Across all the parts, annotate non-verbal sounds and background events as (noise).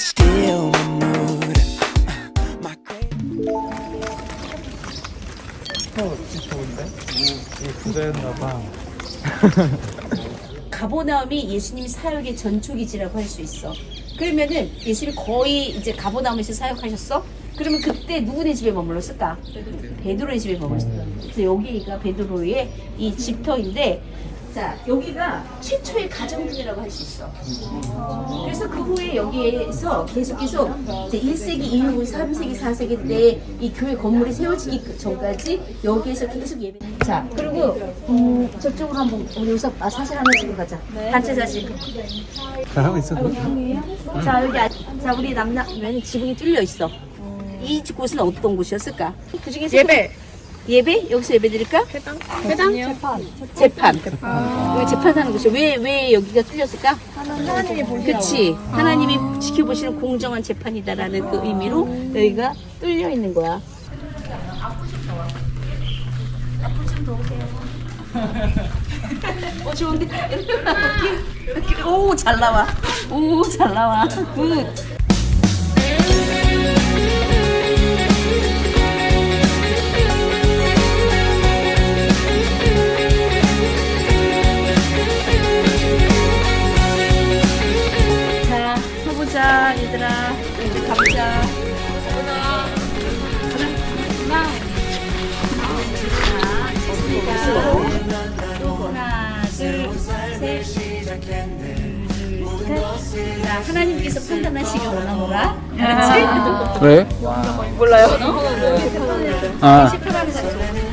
steal my mood. My. 가보나움이 예수님 사역의 전초기지라고 할 수 있어. 그러면은 예수님 거의 이제 가보나움에서 사역하셨어? 그러면 그때 누구네 집에 머물렀을까? 베드로의 집에 머물렀어. 그래서 여기가 베드로의 이 집터인데, 자 여기가 최초의 가정들이라고 할 수 있어. 그래서 그 후에 여기에서 계속 계속 이제 1세기 이후 3세기 4세기 때 이 교회 건물이 세워지기 전까지 여기에서 계속 예배. 자 그리고 음, 저쪽으로 한번 우리 여기서 아, 사진 한번 찍고 가자. 단체 사진. 잘하고 있어. 자 여기 아- 자 우리 남남 왜 지붕이 뚫려 있어. 이 곳은 어떤 곳이었을까? 그 중에서 예배. 예배? 여기서 예배 드릴까? 회당? 회당? 재판. 재판. 여기 재판하는 곳이 왜, 왜 여기가 뚫렸을까? 하나님이 보시 그치. 하나님이 지켜보시는 공정한 재판이다라는 그 의미로 여기가 뚫려 있는 거야. (laughs) 어, 좋은데? (laughs) 오, 잘 나와. 오, 잘 나와. 굿. 하나, 둘, 셋, 셋. 자, 하나님께서 판단하시길 원하노라. 그렇지? 왜? 아. 몰라요. 네. 아,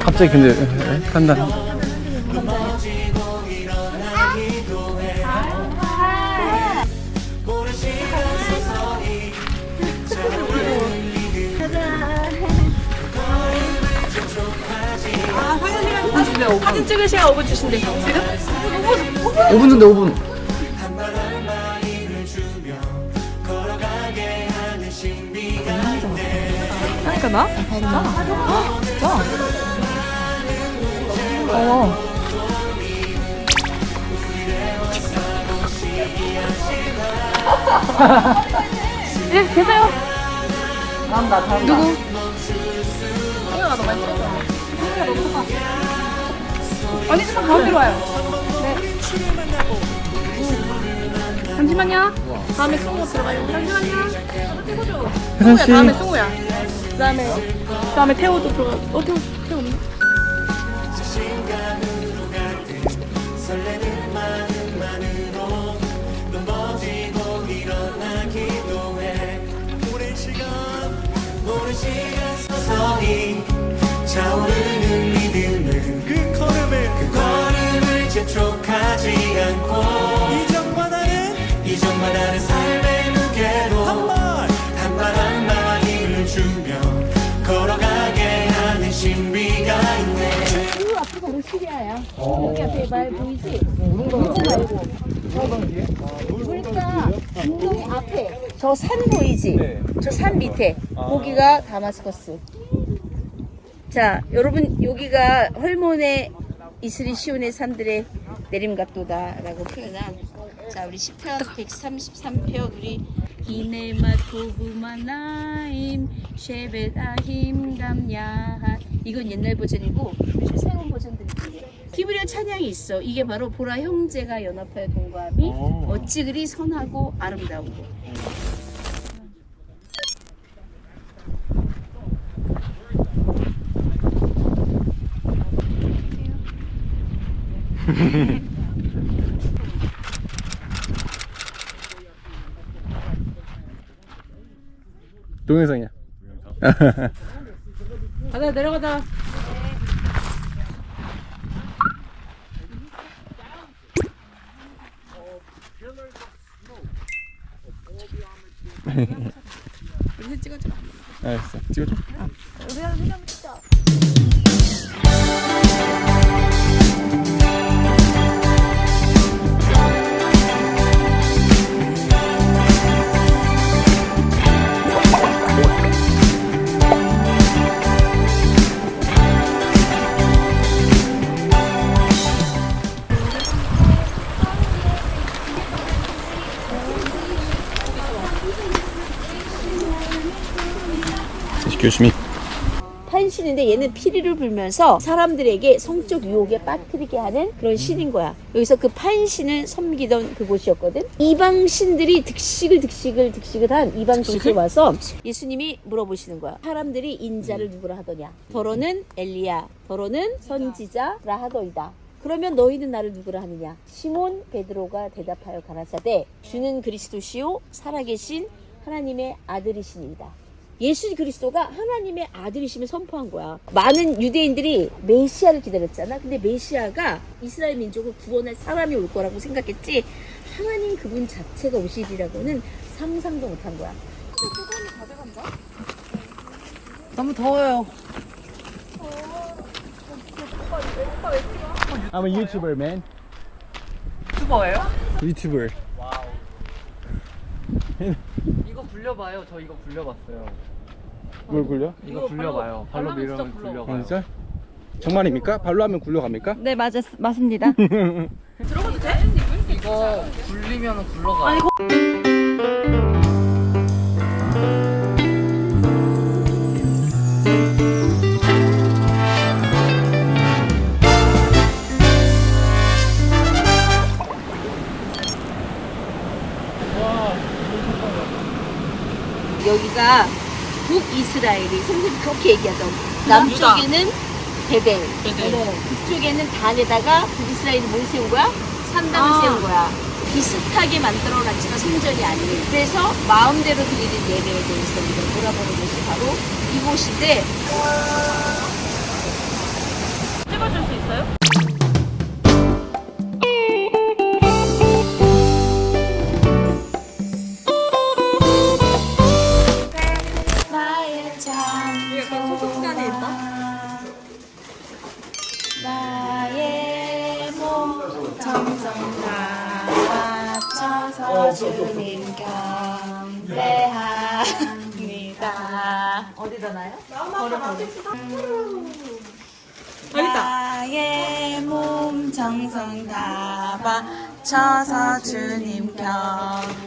갑자기 근데 네, 판단. 1시간 5분 주신대 지금? 5분 준대 5분 그러니까 나? 진짜? 아, 진짜? 어. (laughs) 예, 계세요. 난다, 누구? 성현아, 너 많이 찍었잖아. 성현아, 너 아니, 좀 가운데로 와요. 네. 잠시만요. 다음에 승우 들어가요. 잠시만요. 혜선 씨. 다음에 승우야. 그다음에 그다음에 태호도 들어가. 어 태호 태호 없나? 서서히 차오르 재촉하지 않고 이전보다는 이전보다는 삶의 무게로 한발 한 발 힘을 주며 걸어가게 하는 신비가 있네 그 앞에가 오시리아야. 여기 앞에 말 보이지? 이거 말고. 그러니까 운동 앞에 저 산 보이지? 저 산 밑에 거기가 다마스커스. 자, 여러분 여기가 헐몬의 이스리 시온의 산들의 내림각도다라고 표현한 자 우리 시편 133편 우리 이네마 도구마나임 쉐베다힘 감야한 이건 옛날 버전이고 요즘 새로운 버전들이 있는데 히브리어 찬양이 있어. 이게 바로 보라 형제가 연합하여 동거함이 어찌 그리 선하고 아름다우고 (laughs) 동영상이야. (laughs) 가자 내려가자. (laughs) 우리 찍어줘. 알았어. 찍어줘. Me. 판신인데 얘는 피리를 불면서 사람들에게 성적 유혹에 빠뜨리게 하는 그런 신인 거야. 여기서 그 판신을 섬기던 그곳이었거든. 이방 신들이 득식을 득식을 득식을 한 이방 도시에 와서 예수님이 물어보시는 거야. 사람들이 인자를 누구라 하더냐? 더러는 엘리야, 더러는 선지자라 하더이다. 그러면 너희는 나를 누구라 하느냐? 시몬 베드로가 대답하여 가라사대 주는 그리스도시요 살아계신 하나님의 아들이시니이다. 예수 그리스도가 하나님의 아들이심을 선포한 거야. 많은 유대인들이 메시아를 기다렸잖아. 근데 메시아가 이스라엘 민족을 구원할 사람이 올 거라고 생각했지. 하나님 그분 자체가 오시리라고는 상상도 못한 거야. 너무 더워요. I'm a YouTuber, man. 유튜버예요? YouTuber. (laughs) 이거 굴려봐요. 저 이거 굴려봤어요. 뭘 굴려? 이거 굴려봐요. 발로 밀으면 굴려봐요. 아, 진짜? 정말입니까? 발로 하면 굴러갑니까? 네 맞, 맞습니다. (laughs) 이거 굴리면 굴러가요. 여기가 북이스라엘이 선생님 그렇게 얘기하던 남쪽에는 베델, 네. 북쪽에는 단에다가 북이스라엘이 뭘 세운 거야? 산당을 세운 거야. 비슷하게 만들어 놨지만 성전이 아니에요. 그래서 마음대로 드리는 예배에 대해서 우리가 돌아보는 것이 바로 이곳인데 찍어줄 수 있어요? 경배합니다. 어디다 놔요? 나의 몸 정성 다 바쳐서 주님 경배합니다.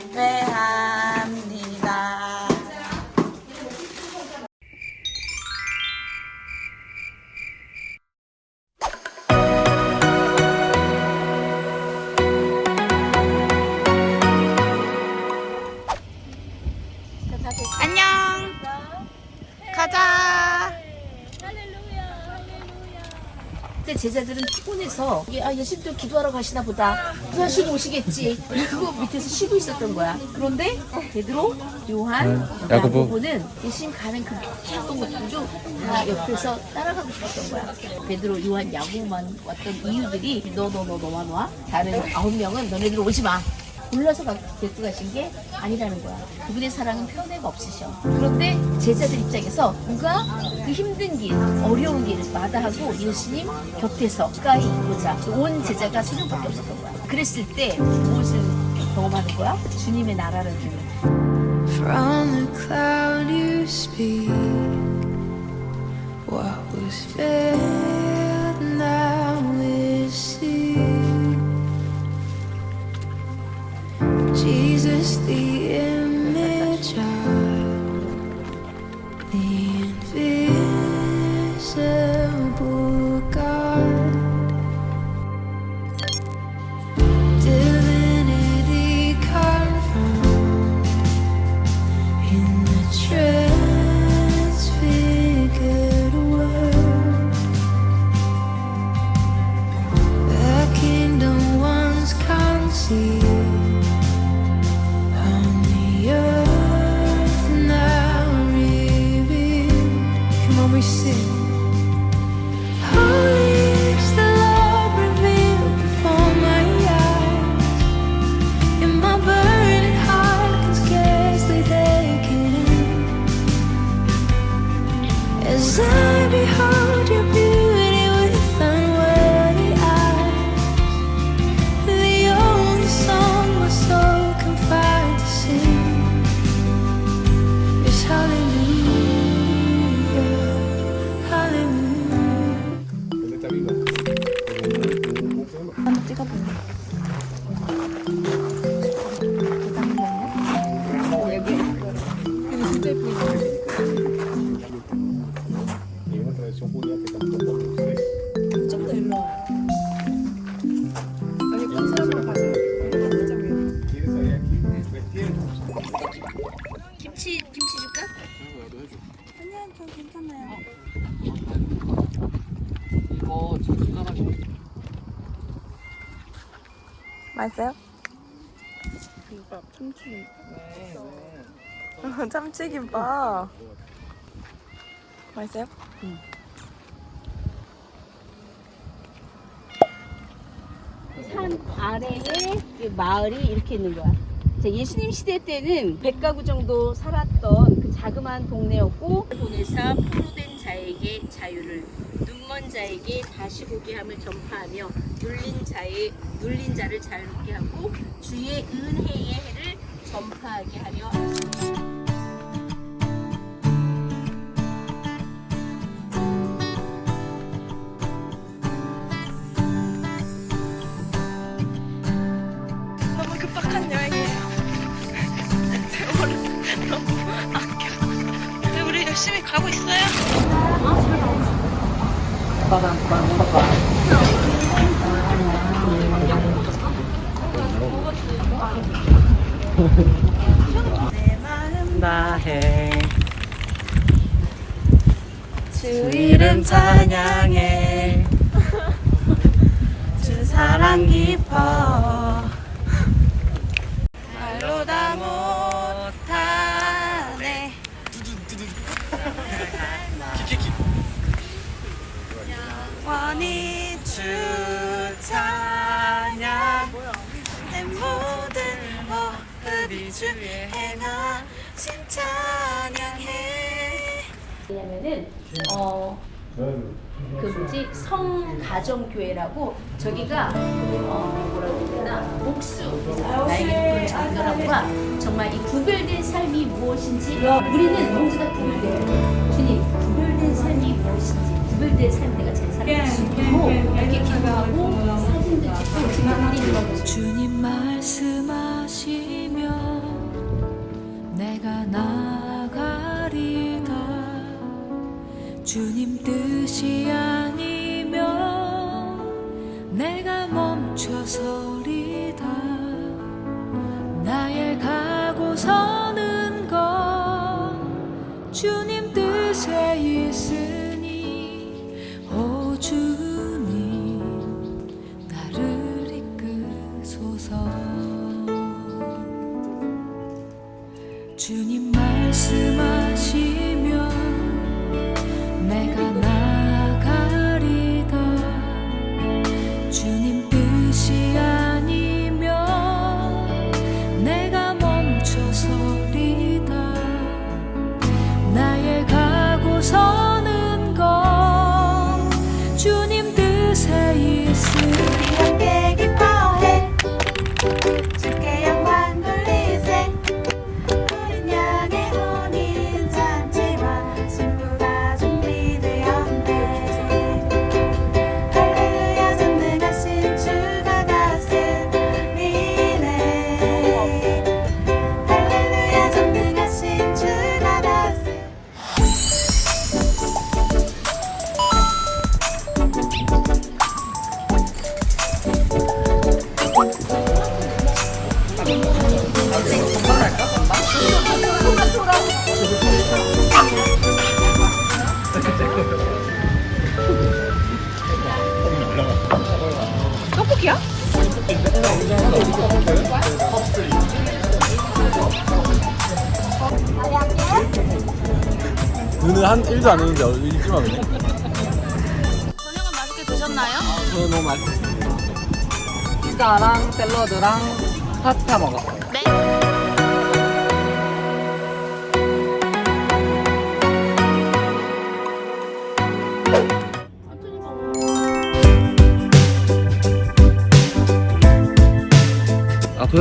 제자들은 피곤해서 이게 아 예수님도 기도하러 가시나 보다. 기도하시고 오시겠지. 그거 밑에서 쉬고 있었던 거야. 그런데 베드로 요한 네, 야고보. 야고보는 예수님 가는 그 작은 것들도 다 옆에서 따라가고 싶었던 거야. 베드로 요한 야고보만 왔던 이유들이 너 너 너 너만 와 다른 아홉 명은 너네들 오지 마. 골라서 가- 데리고 가신 게 아니라는 거야. 그분의 사랑은 편애가 없으셔. 그런데 제자들 입장에서 누가 그 힘든 길, 어려운 길을 마다하고 예수님 곁에서 가까이 있고자 온 제자가 세 명밖에 없었던 거야. 그랬을 때 무엇을 경험하는 거야? 주님의 나라를 주는 kissing. Oh. 김밥. 맛있어요? 산 아래에 이 마을이 이렇게 있는 거야. 자, 예수님 시대 때는 100가구 정도 살았던 그 자그마한 동네였고 보내사 포로된 자에게 자유를 눈먼 자에게 다시 보게 함을 전파하며 눌린 자의 눌린 자를 자유롭게 하고 주의 은혜의 해를 전파하게 하려 너무 나해 주 이름 찬양해. (laughs) 주 사랑 깊어. 영원히 주 찬양. 내 모든 호흡이 주 행하신 찬양해. 왜냐면은 어 그 뭐지? 성가정교회라고 저기가 어 뭐라고 해야 되나? 목수 나에게 전도라고가 정말 이 구별된 삶이 무엇인지 우리는 모두가 구별돼요. 주님 구별된 삶이 무엇인지 구별된 삶 내가 잘 살아갈 수 있고 이렇게 기도하고 사진도 찍고 지금 우리 이런 주님 말씀하시며 내가 나가리다 주님 뜻이 아니면 내가 멈춰서 눈은 한 1도 안 했는데 일주만 그네. 저녁은 맛있게 드셨나요? 저는 너무 맛있어 피자랑 샐러드랑 파스타 먹었어요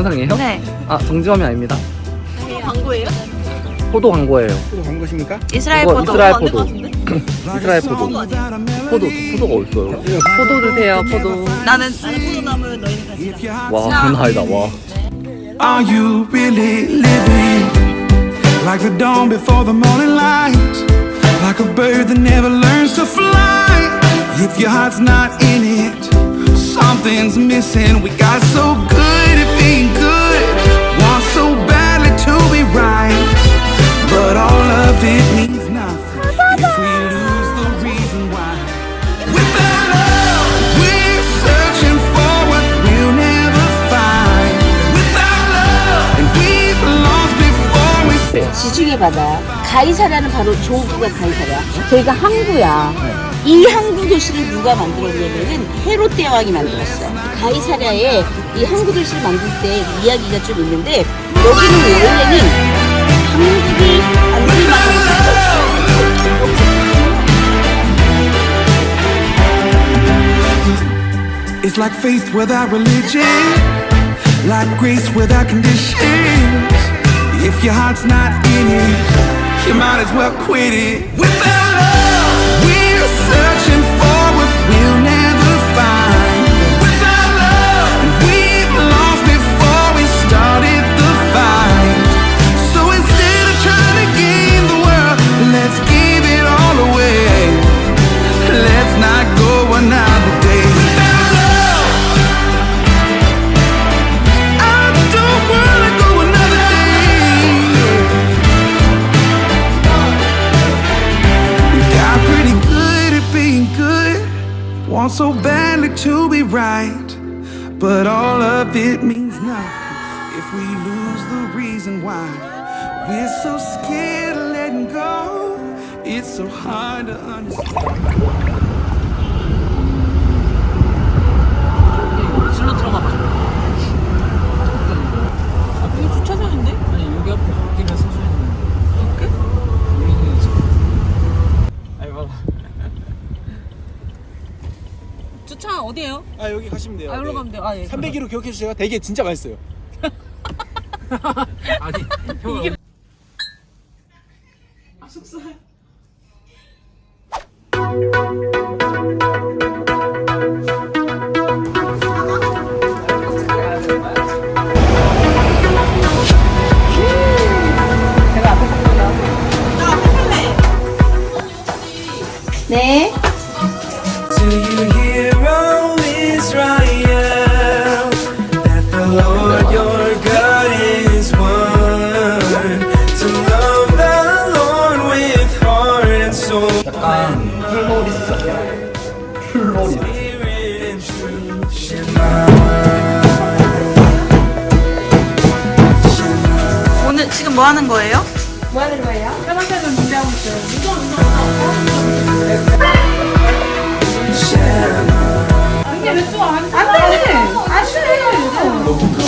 동영상이에요? 네. 아 정지범이 아닙니다 광고예요? 포도 광고예요 또간 것입니까? 이스라엘 이거 포도 이스라엘 포도. 것 같은데? 이스라엘 포도 포도 포도가 어딨어요? 포도 드세요 포도 나는 포도나무 너희는 가지 와 장난 아니다 와 Are you really living like the dawn before the morning light? Like a bird that never learns to fly. If your heart's not in it, something's missing. We got so good at being good, want so badly to be right, but all of it means nothing if we lose the reason why. Love, we're searching for what we'll never find. Love, and we've lost before we. 지중해 바다 가이사라는 바로 조구가 가이사라. 저희가 항구야. 이 항구 도시를 누가 만들었냐면은 헤롯 대왕이 만들었어. 가이사라에 이 항구 도시를 만들 때 이야기가 좀 있는데 여기는 원래는 한국이 안쓸만한 It's like faith without religion, like grace without conditions. If your heart's not in it, you might as well quit it. Without love, It's so hard to understand. 실로 들어가 봐. 여기 주차장인데? 아니 여기 앞에 여기가 서서 있는. 이렇게? 여기는 지금. 아니 봐봐. 주차 어디에요? 아 여기 가시면 돼요. 아, 여기로 가면 돼요. 아, 예. 300km 기억해 주세요. 되게 진짜 맛있어요. (laughs) 아니 형. 네.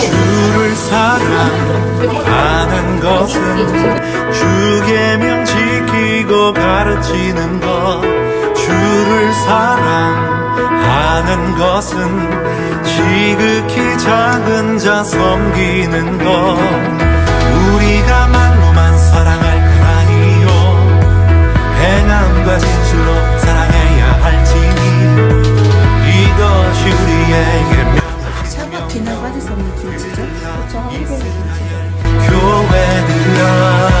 주를 사랑하는 것은 주 계명 지키고 가르치는 것. 주를 사랑하는 것은 지극히 작은 자 섬기는 것. 우리가 말로만 행함과 진실로 사랑해야 할지니 이것이 우리에게 차가 비나 빠질 수 없는 김치죠? 그렇죠. 교회들아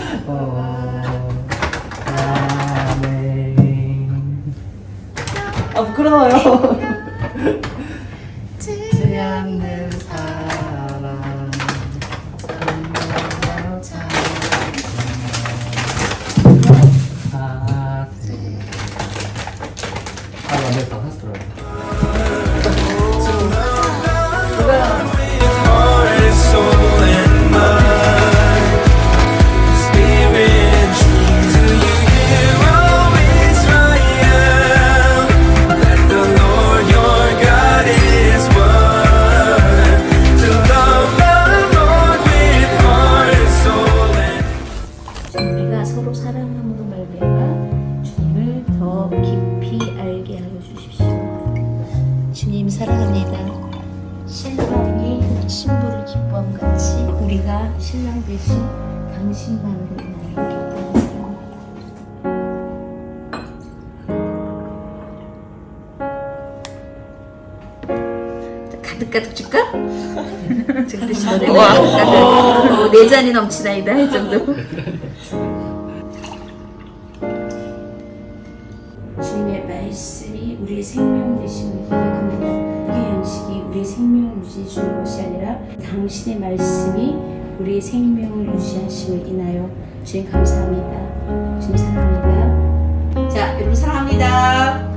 가득가득 줄까? 즉듯이 너네. 가득가득. 네 잔이 넘치나이다 할 정도. 주님의 말씀이 우리의 생명 되시는 고백합니다. 그 양식이 우리의 생명을 유지해 주는 것이 아니라 당신의 말씀이 우리의 생명을 유지하심을 인하여 주님 감사합니다. 주님 사랑합니다. 자 여러분 사랑합니다.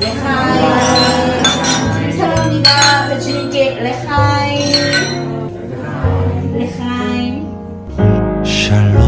네 사랑합니다 사랑합니다. 그래서 주님께 레하임. 레하임. 샬롬.